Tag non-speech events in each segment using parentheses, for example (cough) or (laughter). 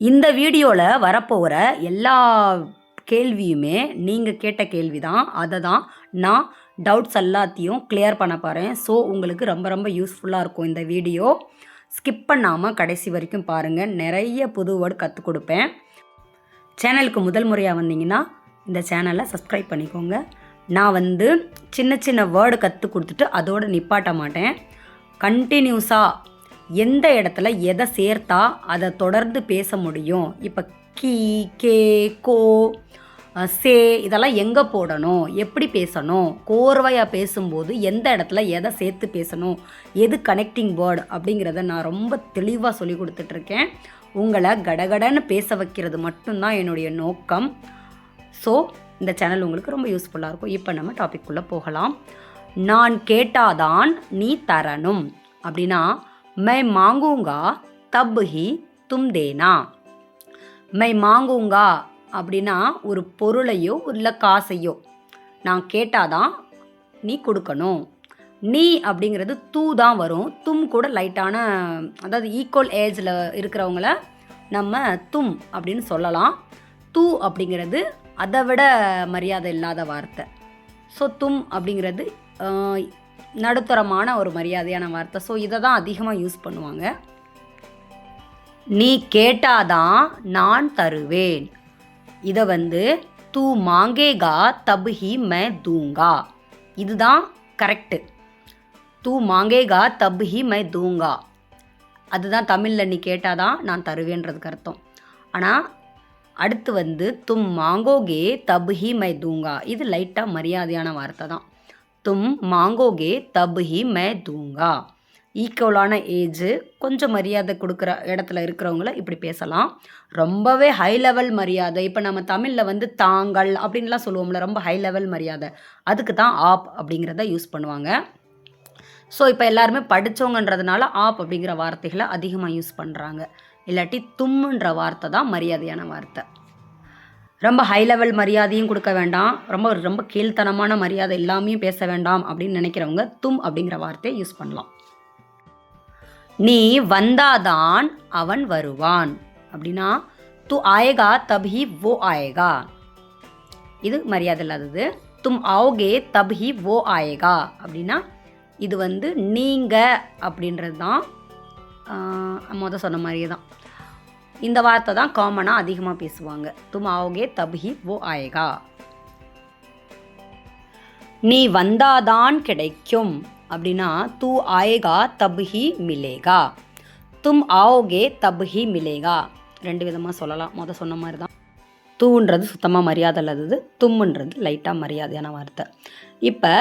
இந்த வீடியோவில் வரப்போகிற எல்லா கேள்வியுமே நீங்கள் கேட்ட கேள்வி தான் அதை தான் நான் டவுட்ஸ் எல்லாத்தையும் கிளியர் பண்ண போகிறேன் ஸோ உங்களுக்கு ரொம்ப ரொம்ப யூஸ்ஃபுல்லாக இருக்கும் இந்த வீடியோ. ஸ்கிப் பண்ணாமல் கடைசி வரைக்கும் பாருங்கள் நிறைய புது வேர்டு கற்றுக் கொடுப்பேன். சேனலுக்கு முதல் முறையாக வந்தீங்கன்னா இந்த சேனலை சப்ஸ்கிரைப் பண்ணிக்கோங்க. நான் வந்து சின்ன சின்ன வேர்டு கற்றுக் கொடுத்துட்டு அதோடு நிப்பாட்ட மாட்டேன். கண்டினியூஸாக எந்த இடத்துல எதை சேர்த்தா அதை தொடர்ந்து பேச முடியும்? இப்போ கீ கே கோ சே இதெல்லாம் எங்கே போடணும்? எப்படி பேசணும்? கோர்வையாக பேசும்போது எந்த இடத்துல எதை சேர்த்து பேசணும்? எது கனெக்டிங் வேர்டு அப்படிங்கிறத நான் ரொம்ப தெளிவாக சொல்லி கொடுத்துட்ருக்கேன். உங்களை கடகடன்னு பேச வைக்கிறது மட்டும்தான் என்னுடைய நோக்கம். ஸோ இந்த சேனல் உங்களுக்கு ரொம்ப யூஸ்ஃபுல்லாக இருக்கும். இப்போ நம்ம டாபிக்குள்ளே போகலாம். நான் கேட்டாதான் நீ தரணும். அப்படின்னா மை மாங்குங்கா தப் ஹி தும் தேனா மை மாங்குங்கா அப்படின்னா ஒரு பொருளையோ இல்லை காசையோ நான் கேட்டாதான் நீ கொடுக்கணும்। நீ அப்படிங்கிறது தூ தான் வரும். தும் கூட லைட்டான அதாவது ஈக்குவல் ஏஜில் இருக்கிறவங்கள நம்ம தும் அப்படின்னு சொல்லலாம். தூ அப்படிங்கிறது அதை விட மரியாதை இல்லாத வார்த்தை. ஸோ தும் அப்படிங்கிறது நடுத்தரமான ஒரு மரியாதையான வார்த்தை. ஸோ இதை தான் அதிகமாக யூஸ் பண்ணுவாங்க. நீ கேட்டாதான் நான் தருவேன். இதை வந்து தூ மாங்கேகா தபுஹி மே மை தூங்கா. இதுதான் கரெக்டு தூ மாங்கேகா தபுஹி மை தூங்கா. அதுதான் தமிழில் நீ கேட்டாதான் நான் தருவேன்றதுக்கு அர்த்தம் ஆனால் அடுத்து வந்து தும் மாங்கோகே தபுஹி மை தூங்கா. இது லைட்டாக மரியாதையான வார்த்தை தான் தும் மாங்கோகே தப் ஹி மே தூங்கா. ஈக்குவலான ஏஜு கொஞ்சம் மரியாதை கொடுக்குற இடத்துல இருக்கிறவங்கள இப்படி பேசலாம். ரொம்பவே ஹை லெவல் மரியாதை. இப்போ நம்ம தமிழில் வந்து தாங்கள் அப்படின்லாம் சொல்லுவோம்ல ரொம்ப ஹை லெவல் மரியாதை. அதுக்கு தான் ஆப் அப்படிங்கிறத யூஸ் பண்ணுவாங்க. ஸோ இப்போ எல்லாருமே படித்தவங்கன்றதுனால ஆப் அப்படிங்கிற வார்த்தைகளை அதிகமாக யூஸ் பண்ணுறாங்க இல்லாட்டி தும்முன்ற வார்த்தை தான் மரியாதையான வார்த்தை. ரொம்ப ஹை லெவல் மரியாதையும் கொடுக்க வேண்டாம். ரொம்ப ரொம்ப கீழ்த்தனமான மரியாதை எல்லாமே பேச வேண்டாம் அப்படின்னு நினைக்கிறவங்க தும் அப்படிங்கிற வார்த்தையை யூஸ் பண்ணலாம். நீ வந்தாதான் அவன் வருவான். அப்படின்னா து ஆயேகா தப்ஹி ஓ ஆயேகா. இது மரியாதை இல்லாதது. தும் ஆவுகே தப்ஹி ஓ ஆயேகா. அப்படின்னா இது வந்து நீங்கள் அப்படின்றது தான் மொதல் சொன்ன மாதிரியே தான். இந்த வார்த்தை தான் காமனாக அதிகமாக பேசுவாங்க. தும் ஆவோகே தப்ஹி ஓ ஆயேகா. நீ வந்தாதான் கிடைக்கும் அப்படின்னா தூ ஆயேகா தப்ஹி மிலேகா. தும் ஆவோகே தப்ஹி மிலேகா. ரெண்டு விதமாக சொல்லலாம். மொதல் சொன்ன மாதிரி தான் தூன்றது சுத்தமாக மரியாதை இல்லாதது தும்முன்றது லைட்டாக மரியாதையான வார்த்தை. இப்போ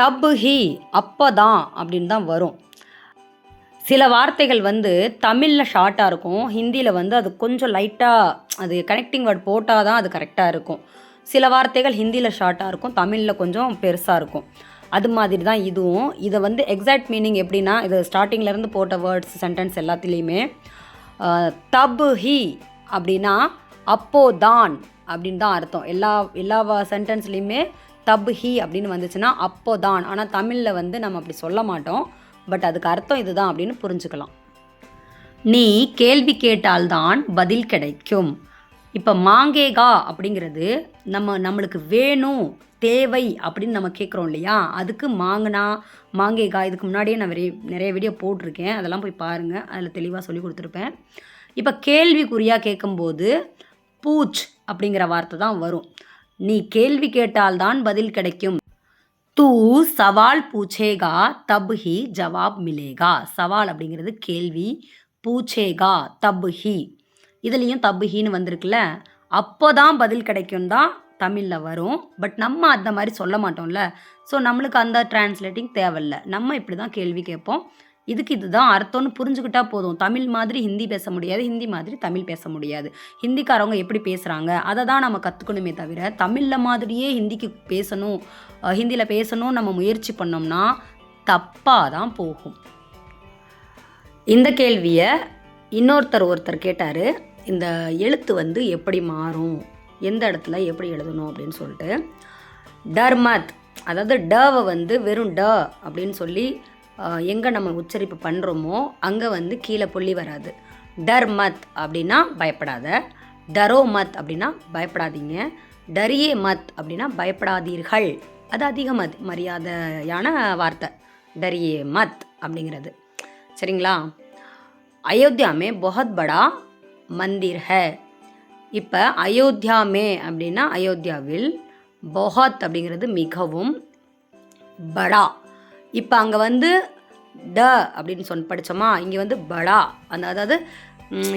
தபுஹி அப்போ தான் அப்படின்னு தான் வரும். சில வார்த்தைகள் வந்து தமிழில் ஷார்ட்டாக இருக்கும். ஹிந்தியில் வந்து அது கொஞ்சம் லைட்டாக அது கனெக்டிங் வேர்ட் போட்டால் தான் அது கரெக்டாக இருக்கும். சில வார்த்தைகள் ஹிந்தியில் ஷார்ட்டாக இருக்கும் தமிழில் கொஞ்சம் பெருசாக இருக்கும். அது மாதிரி தான் இதுவும். இதை வந்து எக்ஸாக்ட் மீனிங் எப்படின்னா இது ஸ்டார்டிங்லேருந்து போட்ட வேர்ட்ஸ் சென்டென்ஸ் எல்லாத்துலேயுமே தப் ஹி அப்படின்னா அப்போ தான் அப்படின்னு தான் அர்த்தம். எல்லா எல்லா சென்டென்ஸ்லேயுமே தப் ஹி அப்படின்னு வந்துச்சுன்னா அப்போ தான். ஆனால் தமிழில் வந்து நம்ம அப்படி சொல்ல மாட்டோம். பட் அதுக்கு அர்த்தம் இதுதான் அப்படின்னு புரிஞ்சுக்கலாம். நீ கேள்வி கேட்டால்தான் பதில் கிடைக்கும். இப்போ மாங்கேகா அப்படிங்கிறது நம்ம நம்மளுக்கு வேணும் தேவை அப்படின்னு நம்ம கேட்குறோம் இல்லையா? அதுக்கு மாங்கனா மாங்கேகா இதுக்கு முன்னாடியே நான் நிறைய நிறைய வீடியோ போட்டிருக்கேன். அதெல்லாம் போய் பாருங்கள் அதில் தெளிவாக சொல்லி கொடுத்துருப்பேன். இப்போ கேள்விக்குறியாக கேட்கும்போது பூச் அப்படிங்கிற வார்த்தை தான் வரும். நீ கேள்வி கேட்டால்தான் பதில் கிடைக்கும். தூ சவால் பூச்சேகா தப் ஹி ஜவாப் மிலேகா. சவால் அப்படிங்கிறது கேள்வி பூச்சேகா தப் ஹி இதுலேயும் தப் ஹின்னு வந்திருக்குல்ல அப்போ தான் பதில் கிடைக்கும் தான் தமிழில் வரும். பட் நம்ம அந்த மாதிரி சொல்ல மாட்டோம்ல. ஸோ நம்மளுக்கு அந்த டிரான்ஸ்லேட்டிங் தேவையில்ல. நம்ம இப்படி தான் கேள்வி கேட்போம். இதுக்கு இதுதான் அர்த்தம்னு புரிஞ்சுக்கிட்டா போதும். தமிழ் மாதிரி ஹிந்தி பேச முடியாது ஹிந்தி மாதிரி தமிழ் பேச முடியாது. ஹிந்திக்காரவங்க எப்படி பேசுகிறாங்க அதை தான் நம்ம கற்றுக்கணுமே தவிர தமிழில் மாதிரியே ஹிந்திக்கு பேசணும் ஹிந்தியில் பேசணும் நம்ம முயற்சி பண்ணோம்னா தப்பாக தான் போகும். இந்த கேள்வியை இன்னொருத்தர் ஒருத்தர் கேட்டார் இந்த எழுத்து வந்து எப்படி மாறும்? எந்த இடத்துல எப்படி எழுதணும் அப்படின்னு சொல்லிட்டு. டர்மத் அதாவது டவை வந்து வெறும் ட அப்படின்னு சொல்லி எங்கே நம்ம உச்சரிப்பு பண்ணுறோமோ அங்கே வந்து கீழே புள்ளி வராது. டர் மத் அப்படின்னா பயப்படாத. டரோ மத் அப்படின்னா பயப்படாதீங்க. டரியே மத் அப்படின்னா பயப்படாதீர்கள். அது அதிக மத் மரியாதையான வார்த்தை. டரியே மத் அப்படிங்கிறது. சரிங்களா? அயோத்தியாமே பகத் படா மந்திர் ஹே. இப்போ அயோத்தியாமே அப்படின்னா அயோத்தியாவில் பொஹத் அப்படிங்கிறது மிகவும் படா. இப்போ அங்கே வந்து ட அப்படின்னு சொன்ன படித்தோமா இங்கே வந்து படா. அந்த அதாவது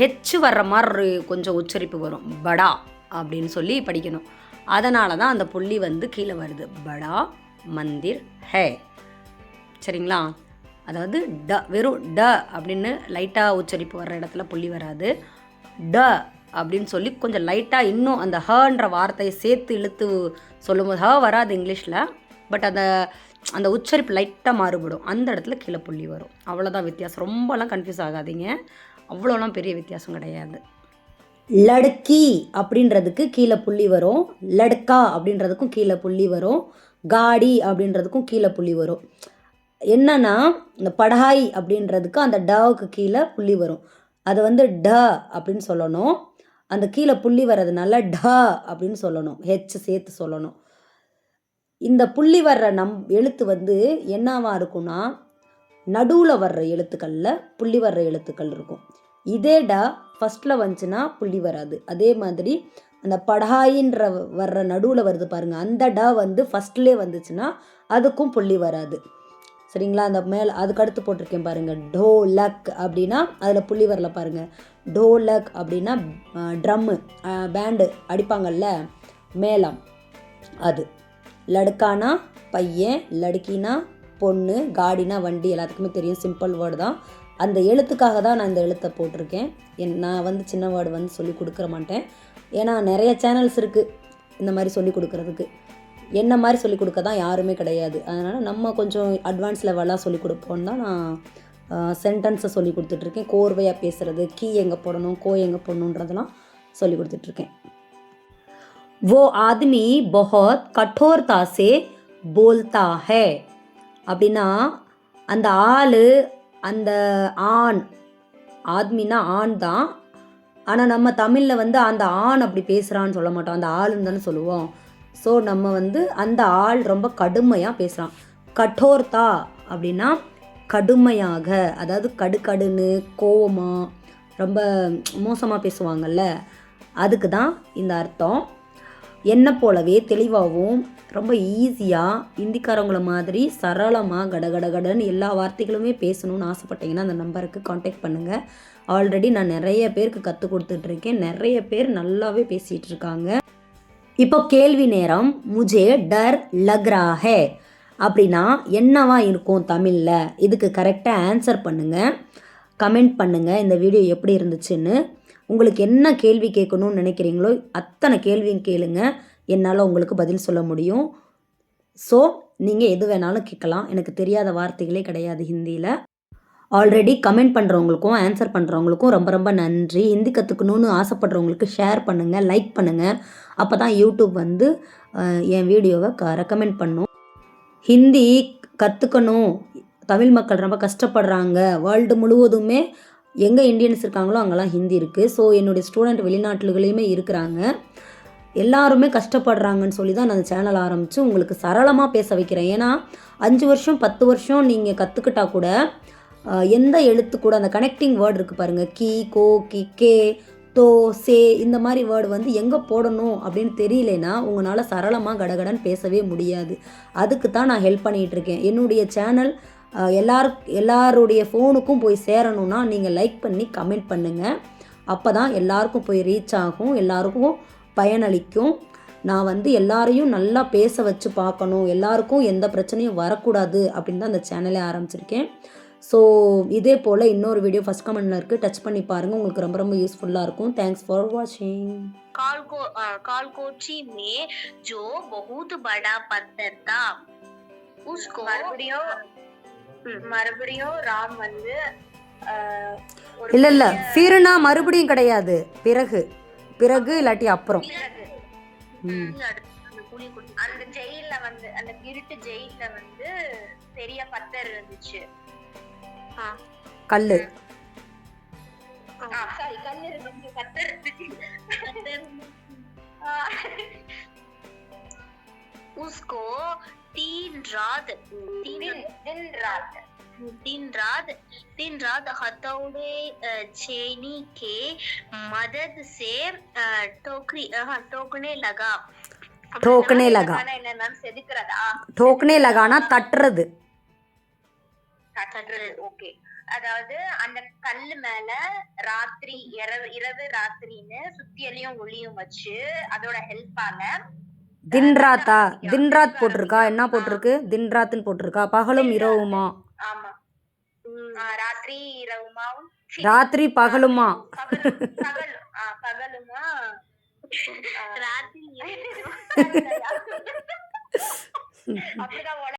ஹெச்சு வர்ற மாதிரி கொஞ்சம் உச்சரிப்பு வரும். படா அப்படின்னு சொல்லி படிக்கணும். அதனால தான் அந்த புள்ளி வந்து கீழே வருது. படா மந்திர் ஹே. சரிங்களா? அதாவது ட வெறும் ட அப்படின்னு லைட்டாக உச்சரிப்பு வர்ற இடத்துல புள்ளி வராது. ட அப்படின்னு சொல்லி கொஞ்சம் லைட்டாக இன்னும் அந்த ஹன்ற வார்த்தையை சேர்த்து இழுத்து சொல்லும்போது ஹ வராது இங்கிலீஷில். பட் அந்த அந்த உச்சரிப்பு லைட்டாக மாறுபடும். அந்த இடத்துல கீழே புள்ளி வரும். அவ்வளோதான் வித்தியாசம். ரொம்பலாம் கன்ஃபியூஸ் ஆகாதீங்க. அவ்வளோலாம் பெரிய வித்தியாசம் கிடையாது. லடுக்கி அப்படின்றதுக்கு கீழே புள்ளி வரும். லடுக்கா அப்படின்றதுக்கும் கீழே புள்ளி வரும். காடி அப்படின்றதுக்கும் கீழே புள்ளி வரும். என்னன்னா இந்த படாய் அப்படின்றதுக்கு அந்த டவுக்கு கீழே புள்ளி வரும். அது வந்து ட அப்படின்னு சொல்லணும். அந்த கீழே புள்ளி வர்றதுனால ட அப்படின்னு சொல்லணும். ஹெச் சேர்த்து சொல்லணும். இந்த புள்ளி வர்ற நம் எழுத்து வந்து என்னவா இருக்கும்னா நடுவில் வர்ற எழுத்துக்களில் புள்ளி வர்ற எழுத்துக்கள் இருக்கும். இதே டா ஃபஸ்ட்டில் வந்துச்சுன்னா புள்ளி வராது. அதே மாதிரி அந்த படாயின்ற வர்ற நடுவில் வருது பாருங்க அந்த டா வந்து ஃபஸ்ட்லேயே வந்துச்சுன்னா அதுக்கும் புள்ளி வராது. சரிங்களா? அந்த மேலே அதுக்கு அடுத்து போட்டிருக்கேன் பாருங்க டோ லக் அப்படின்னா அதில் புள்ளி வரல பாருங்க. டோ லக் அப்படின்னா ட்ரம்மு பேண்டு அடிப்பாங்கல்ல மேளம் அது. லடுக்கானா பையன் லடுக்கினா பொண்ணு காடினா வண்டி எல்லாத்துக்குமே தெரியும். சிம்பிள் வேர்டு தான். அந்த எழுத்துக்காக தான் நான் இந்த எழுத்தை போட்டிருக்கேன். என் நான் வந்து சின்ன வேர்டு வந்து சொல்லி கொடுக்குற மாட்டேன். ஏன்னா நிறைய சேனல்ஸ் இருக்குது இந்த மாதிரி சொல்லி கொடுக்குறதுக்கு. என்ன மாதிரி சொல்லி கொடுக்க தான் யாருமே கிடையாது. அதனால் நம்ம கொஞ்சம் அட்வான்ஸ் லெவலாக சொல்லி கொடுப்போன்னு தான் நான் சென்டென்ஸை சொல்லி கொடுத்துட்ருக்கேன் கோர்வையாக பேசுகிறது கீ எங்கே போடணும் கோ எங்கே போடணுன்றதெல்லாம் சொல்லி கொடுத்துட்ருக்கேன் वो ஆத்மி பஹத் கட்டோர்தா சே போல்தா ஹே அப்படின்னா அந்த ஆள் அந்த ஆண் ஆத்மினா ஆண் தான் ஆனால் நம்ம தமிழில் வந்து அந்த ஆண் அப்படி பேசுகிறான்னு சொல்ல மாட்டோம் அந்த ஆளுன்னு தானே சொல்லுவோம். ஸோ நம்ம வந்து அந்த ஆள் ரொம்ப கடுமையாக பேசுகிறான் கட்டோர்த்தா அப்படின்னா கடுமையாக அதாவது கடுக்கடுன்னு கோவமாக ரொம்ப மோசமாக பேசுவாங்கல்ல அதுக்கு தான் இந்த அர்த்தம். என்னை போலவே தெளிவாகவும் ரொம்ப ஈஸியாக இந்திக்காரவங்கள மாதிரி சரளமாக கட கடன்னு எல்லா வார்த்தைகளுமே பேசணும்னு ஆசைப்பட்டீங்கன்னா அந்த நம்பருக்கு காண்டாக்ட் பண்ணுங்கள் ஆல்ரெடி நான் நிறைய பேருக்கு கற்றுக் கொடுத்துட்ருக்கேன். நிறைய பேர் நல்லாவே பேசிகிட்டு இருக்காங்க இப்போ கேள்வி நேரம். முஜே டர் லக்ரா ஹே அப்படின்னா என்னவா இருக்கும் தமிழில்? இதுக்கு கரெக்டாக ஆன்சர் பண்ணுங்கள் கமெண்ட் பண்ணுங்கள் இந்த வீடியோ எப்படி இருந்துச்சுன்னு. உங்களுக்கு என்ன கேள்வி கேட்கணும்னு நினைக்கிறீங்களோ அத்தனை கேள்வியும் கேளுங்க. என்னால் உங்களுக்கு பதில் சொல்ல முடியும். ஸோ நீங்கள் எது வேணாலும் கேட்கலாம். எனக்கு தெரியாத வார்த்தைகளே கிடையாது ஹிந்தியில். ஆல்ரெடி கமெண்ட் பண்ணுறவங்களுக்கும் ஆன்சர் பண்ணுறவங்களுக்கும் ரொம்ப ரொம்ப நன்றி. ஹிந்தி கற்றுக்கணுன்னு ஆசைப்படுறவங்களுக்கு ஷேர் பண்ணுங்கள் லைக் பண்ணுங்கள் அப்போ தான் யூடியூப் வந்து என் வீடியோவை க ரெக்கமெண்ட் பண்ணும். ஹிந்தி கற்றுக்கணும் தமிழ் மக்கள் ரொம்ப கஷ்டப்படுறாங்க. வேர்ல்டு முழுவதுமே எங்கே இந்தியன்ஸ் இருக்காங்களோ அங்கெல்லாம் ஹிந்தி இருக்குது ஸோ என்னுடைய ஸ்டூடெண்ட் வெளிநாட்டுகளையுமே இருக்கிறாங்க. எல்லாருமே கஷ்டப்படுறாங்கன்னு சொல்லி தான் நான் அந்த சேனல் ஆரம்பித்து உங்களுக்கு சரளமாக பேச வைக்கிறேன். ஏன்னா அஞ்சு வருஷம் பத்து வருஷம் நீங்கள் கற்றுக்கிட்டா கூட எந்த எழுத்து கூட அந்த கனெக்டிங் வேர்டு இருக்குது பாருங்கள் கி கோ கி கே தோ சே இந்த மாதிரி வேர்டு வந்து எங்கே போடணும் அப்படின்னு தெரியலனா உங்களால் சரளமாக கடகடன் பேசவே முடியாது. அதுக்கு தான் நான் ஹெல்ப் பண்ணிகிட்டு இருக்கேன். என்னுடைய சேனல் எல்லார் எல்லாருடைய ஃபோனுக்கும் போய் சேரணும்னா நீங்கள் லைக் பண்ணி கமெண்ட் பண்ணுங்கள் அப்போ தான் எல்லாருக்கும் போய் ரீச் ஆகும் எல்லாருக்கும் பயனளிக்கும் நான் வந்து எல்லாரையும் நல்லா பேச வச்சு பார்க்கணும் எல்லாருக்கும் எந்த பிரச்சனையும் வரக்கூடாது அப்படின்னு தான் அந்த சேனலே ஆரம்பிச்சிருக்கேன் ஸோ இதே போல் இன்னொரு வீடியோ ஃபஸ்ட் கமெண்டில் இருக்குது டச் பண்ணி பாருங்கள் உங்களுக்கு ரொம்ப ரொம்ப யூஸ்ஃபுல்லாக இருக்கும் தேங்க்ஸ் ஃபார் வாட்சிங் कालको अ, कालकोची में जो बहुत बड़ा पत्थर था उसको மறுபடியும் மறுபடியும் ராம் வந்து அஹ், ஒரு இல்லை இல்லை பெரிய ஃபிருனா மறுபடியும் கிடையாது பிறகு பிறகு இல்லாட்டி அப்புறம் பிறகு ம் அந்த புலி குட்டி- அந்த ஜெயில்ல வந்து அந்த இருட்டு ஜெயில்ல வந்து பெரிய பத்தர் இருந்துச்சு கல் சாரி கண்ணு இருந்துச்சு கத்து இருந்துச்சு ஆ, उसको तीन रात तीन दिन दिन रात दिन रात दिन रात हथौड़े अ, छेनी के मदद से अ, टोकरी अ, हाँ, टोकने लगा டோக்கனே லகா ஆனா என்ன மேம் செதுக்குறதா டோக்கனே லகானா தட்டுறது கட்டுறது ஓகே அதாவது அந்த கல்லு மேல ராத்திரி இரவு இரவு ராத்திரின்னு சுத்தியலையும் ஒளியும் வச்சு அதோட ஹெல்ப்பால தின்ராத்தா? தின்ராத் போட்டிருக்கா? என்ன போட்டிருக்கு? தின்ராத்னு போட்டிருக்கா? பகலும் இரவுமா? ராத்திரி இரவுமாவும் ராத்திரி பகலுமா? பகலும்? (laughs) (laughs) (laughs)